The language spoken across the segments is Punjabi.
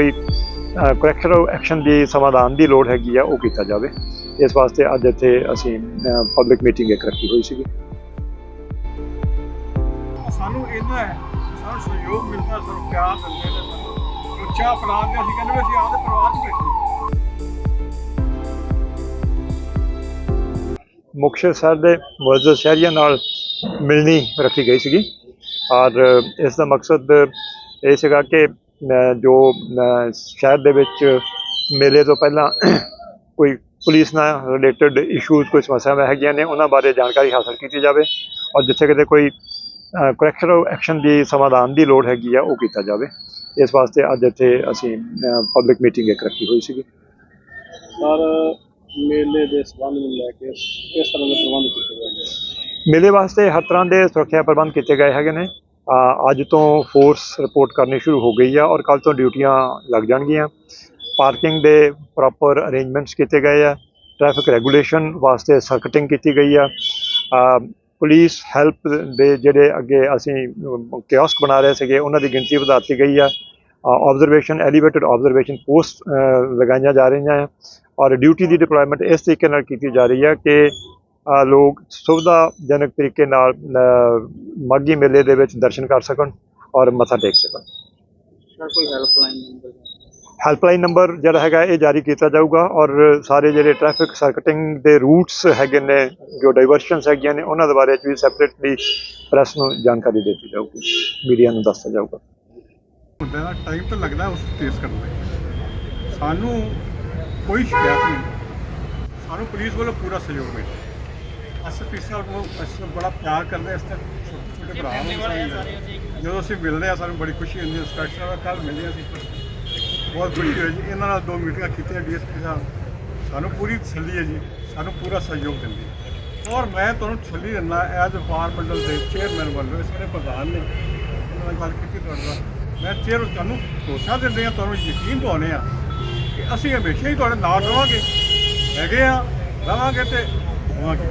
ਕੋਈ ਕਰੈਕਟਰ ਐਕਸ਼ਨ ਦੀ ਸਮਾਧਾਨ ਦੀ ਲੋੜ ਹੈਗੀ ਆ ਉਹ ਕੀਤਾ ਜਾਵੇ। ਇਸ ਵਾਸਤੇ ਅੱਜ ਇੱਥੇ ਅਸੀਂ ਪਬਲਿਕ ਮੀਟਿੰਗ ਇੱਕ ਰੱਖੀ ਹੋਈ ਸੀਗੀ। ਸਾਨੂੰ ਇਹਨਾਂ ਹੈ ਸਾਨੂੰ ਸਹਿਯੋਗ ਮਿਲਦਾ ਪਿਆਰ ਦਿੰਦੇ ਨੇ ਸਾਨੂੰ ਉੱਚਾ ਪੜਾਅ ਕੇ ਅਸੀਂ ਕਹਿੰਦੇ ਵੀ ਅਸੀਂ ਆਪਦੇ ਪਰਿਵਾਰ 'ਚ ਬੈਠੇ ਮੁਕਤਸਰ ਸ਼ਹਿਰ ਦੇ ਮੁਅੱਜ਼ਜ਼ ਸ਼ਹਿਰੀਆਂ ਨਾਲ ਮਿਲਣੀ ਰੱਖੀ ਗਈ ਸੀਗੀ। ਔਰ ਇਸ ਦਾ ਮਕਸਦ ਇਹ ਸੀਗਾ ਕਿ ਜੋ ਸ਼ਹਿਰ ਦੇ ਵਿੱਚ ਮੇਲੇ ਤੋਂ ਪਹਿਲਾਂ ਕੋਈ ਪੁਲਿਸ ਨਾਲ ਰਿਲੇਟਡ ਇਸ਼ੂਜ਼ ਕੋਈ ਸਮੱਸਿਆਵਾਂ ਹੈਗੀਆਂ ਨੇ ਉਹਨਾਂ ਬਾਰੇ ਜਾਣਕਾਰੀ ਹਾਸਲ ਕੀਤੀ ਜਾਵੇ ਔਰ ਜਿੱਥੇ ਕਿਤੇ ਕੋਈ ਕਰੈਕਟਰ ਐਕਸ਼ਨ ਦੀ ਸਮਾਧਾਨ ਦੀ ਲੋੜ ਹੈਗੀ ਆ ਉਹ ਕੀਤਾ ਜਾਵੇ। ਇਸ ਵਾਸਤੇ ਅੱਜ ਇੱਥੇ ਅਸੀਂ ਪਬਲਿਕ ਮੀਟਿੰਗ ਇੱਕ ਰੱਖੀ ਹੋਈ ਸੀਗੀ। ਪਰ ਮੇਲੇ ਦੇ ਸੰਬੰਧ ਨੂੰ ਲੈ ਕੇ ਕਿਸ ਤਰ੍ਹਾਂ ਦੇ ਪ੍ਰਬੰਧ ਕੀਤੇ ਗਏ ਨੇ? ਮੇਲੇ ਵਾਸਤੇ ਹਰ ਤਰ੍ਹਾਂ ਦੇ ਸੁਰੱਖਿਆ ਪ੍ਰਬੰਧ ਕੀਤੇ ਗਏ ਹੈਗੇ ਨੇ। ਅੱਜ ਤੋਂ ਫੋਰਸ ਰਿਪੋਰਟ ਕਰਨੀ ਸ਼ੁਰੂ ਹੋ ਗਈ ਆ ਔਰ ਕੱਲ ਤੋਂ ਡਿਊਟੀਆਂ ਲੱਗ ਜਾਣਗੀਆਂ। ਪਾਰਕਿੰਗ ਦੇ ਪ੍ਰੋਪਰ ਅਰੇਂਜਮੈਂਟਸ ਕੀਤੇ ਗਏ ਆ। ਟ੍ਰੈਫਿਕ ਰੈਗੂਲੇਸ਼ਨ ਵਾਸਤੇ ਸਰਕਟਿੰਗ ਕੀਤੀ ਗਈ ਆ। ਅ, ਪੁਲਿਸ ਹੈਲਪ ਦੇ ਜਿਹੜੇ ਅੱਗੇ ਅਸੀਂ ਕਿਓਸਕ ਬਣਾ ਰਹੇ ਸੀਗੇ ਉਹਨਾਂ ਦੀ ਗਿਣਤੀ ਵਧਾਤੀ ਗਈ ਆ। ਆਬਜ਼ਰਵੇਸ਼ਨ ਐਲੀਵੇਟਡ ਆਬਜ਼ਰਵੇਸ਼ਨ ਪੋਸਟ ਲਗਾਈਆਂ ਜਾ ਰਹੀਆਂ ਆ। ਔਰ ਡਿਊਟੀ ਦੀ ਡਿਪਲੋਇਮੈਂਟ ਇਸ ਤਰੀਕੇ ਨਾਲ ਕੀਤੀ ਜਾ ਰਹੀ ਹੈ ਕਿ ਲੋਕ ਸੁਵਿਧਾਜਨਕ ਤਰੀਕੇ ਨਾਲ ਮਾਘੀ ਮੇਲੇ ਦੇ ਵਿੱਚ ਦਰਸ਼ਨ ਕਰ ਸਕਣ ਔਰ ਮੱਥਾ ਟੇਕ ਸਕਣ। ਸਰ ਕੋਈ ਹੈਲਪਲਾਈਨ ਨੰਬਰ ਹੈਲਪਲਾਈਨ ਨੰਬਰ ਜਿਹੜਾ ਹੈਗਾ ਇਹ ਜਾਰੀ ਕੀਤਾ ਜਾਊਗਾ ਔਰ ਸਾਰੇ ਜਿਹੜੇ ਟ੍ਰੈਫਿਕ ਸਰਕਟਿੰਗ ਦੇ ਰੂਟਸ ਹੈਗੇ ਨੇ ਜੋ ਡਾਈਵਰਸ਼ਨਸ ਹੈਗੀਆਂ ਨੇ ਉਹਨਾਂ ਦੇ ਬਾਰੇ 'ਚ ਵੀ ਸੈਪਰੇਟਲੀ ਪ੍ਰੈਸ ਨੂੰ ਜਾਣਕਾਰੀ ਦਿੱਤੀ ਜਾਊਗੀ। ਮੀਡੀਆ ਨੂੰ ਦੱਸਿਆ ਜਾਊਗਾ। ਹੁੰਦਾ ਦਾ ਟਾਈਮ ਤਾਂ ਲੱਗਦਾ ਉਸ ਫੇਸ ਕਰਨ ਲਈ। ਸਾਨੂੰ ਕੋਈ ਸ਼ਿਕਾਇਤ ਨਹੀਂ। ਸਾਨੂੰ ਪੁਲਿਸ ਵੱਲੋਂ ਪੂਰਾ ਸਹਿਯੋਗ ਹੈ ਐਸਪੀ ਸਾਹਿਬ ਨੂੰ ਅਸੀਂ ਬੜਾ ਪਿਆਰ ਕਰਦੇ ਇਸ ਤੇ ਛੋਟੇ ਭਰਾ ਨੂੰ। ਜਦੋਂ ਅਸੀਂ ਮਿਲਦੇ ਆ ਸਾਨੂੰ ਬੜੀ ਖੁਸ਼ੀ ਹੁੰਦੀ ਹੈ। ਇੰਸਪੈਕਟਰ ਨਾਲ ਕੱਲ ਮਿਲੇ ਅਸੀਂ ਬਹੁਤ ਖੁਸ਼ੀ ਹੋਈ ਜੀ। ਇਹਨਾਂ ਨਾਲ ਦੋ ਮੀਟਿੰਗਾਂ ਕੀਤੀਆਂ ਡੀਐਸਪੀ ਸਾਹਿਬ। ਸਾਨੂੰ ਪੂਰੀ ਤਸੱਲੀ ਹੈ ਜੀ। ਸਾਨੂੰ ਪੂਰਾ ਸਹਿਯੋਗ ਦਿੰਦੇ। ਔਰ ਮੈਂ ਤੁਹਾਨੂੰ ਤਸੱਲੀ ਦਿੰਦਾ ਐਜ਼ ਵਾਰ ਮੰਡਲ ਦੇ ਚੇਅਰਮੈਨ ਵੱਲੋਂ ਇਸ ਵੇਲੇ ਪ੍ਰਧਾਨ ਨੇ ਉਹਨਾਂ ਨਾਲ ਗੱਲ ਕੀਤੀ ਤੁਹਾਡੇ ਨਾਲ। ਮੈਂ ਚੇਅਰ ਤੁਹਾਨੂੰ ਭਰੋਸਾ ਦਿੰਦੇ ਆ ਤੁਹਾਨੂੰ ਯਕੀਨ ਦਿਵਾਉਂਦੇ ਆ ਕਿ ਅਸੀਂ ਹਮੇਸ਼ਾ ਹੀ ਤੁਹਾਡੇ ਨਾਲ ਰਵਾਂਗੇ। ਹੈਗੇ ਆ ਰਵਾਂਗੇ ਤੇ ਹੋਵਾਂਗੇ।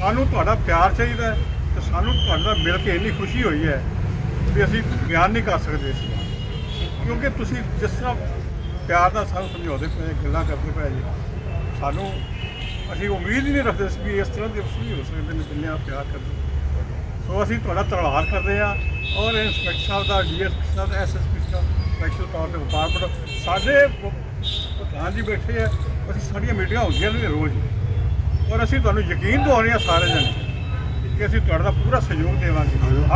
ਸਾਨੂੰ ਤੁਹਾਡਾ ਪਿਆਰ ਚਾਹੀਦਾ ਹੈ ਤੇ ਸਾਨੂੰ ਤੁਹਾਡਾ ਮਿਲ ਕੇ ਇੰਨੀ ਖੁਸ਼ੀ ਹੋਈ ਹੈ ਵੀ ਅਸੀਂ ਬਿਆਨ ਨਹੀਂ ਕਰ ਸਕਦੇ ਇਸ ਦਾ। ਕਿਉਂਕਿ ਤੁਸੀਂ ਜਿਸ ਤਰ੍ਹਾਂ ਪਿਆਰ ਨਾਲ ਸਾਨੂੰ ਸਮਝਾਉਂਦੇ ਪਏ ਗੱਲਾਂ ਕਰਦੇ ਪਏ ਜੀ, ਸਾਨੂੰ ਅਸੀਂ ਉਮੀਦ ਹੀ ਨਹੀਂ ਰੱਖਦੇ ਸੀ ਵੀ ਇਸ ਤਰ੍ਹਾਂ ਦੇ ਅਫਸਰ ਹੋ ਸਕਦੇ ਨੇ ਜਿੰਨੇ ਆਪ ਪਿਆਰ ਕਰਦੇ ਸੋ ਅਸੀਂ ਤੁਹਾਡਾ ਧੰਨਵਾਦ ਕਰਦੇ ਹਾਂ ਔਰ ਇੰਸਪੈਕਟਰ ਸਾਹਿਬ ਦਾ ਡੀਐਸਪੀ ਸਾਹਿਬ ਦਾ ਐਸਐਸਪੀ ਸਾਹਿਬ ਸਪੈਸ਼ਲ ਤੌਰ ਤੇ ਵਪਾਰ ਸਾਡੇ ਪ੍ਰਧਾਨ ਜੀ ਬੈਠੇ ਆ, ਅਸੀਂ ਸਾਡੀਆਂ ਮੀਟਿੰਗਾਂ ਹੁੰਦੀਆਂ ਨੇ ਰੋਜ਼। ਔਰ ਅਸੀਂ ਤੁਹਾਨੂੰ ਯਕੀਨ ਦਿਵਾਉਂਦੇ ਹਾਂ ਸਾਰੇ ਜਣੇ ਕਿ ਅਸੀਂ ਤੁਹਾਡਾ ਪੂਰਾ ਸਹਿਯੋਗ ਦੇਵਾਂਗੇ।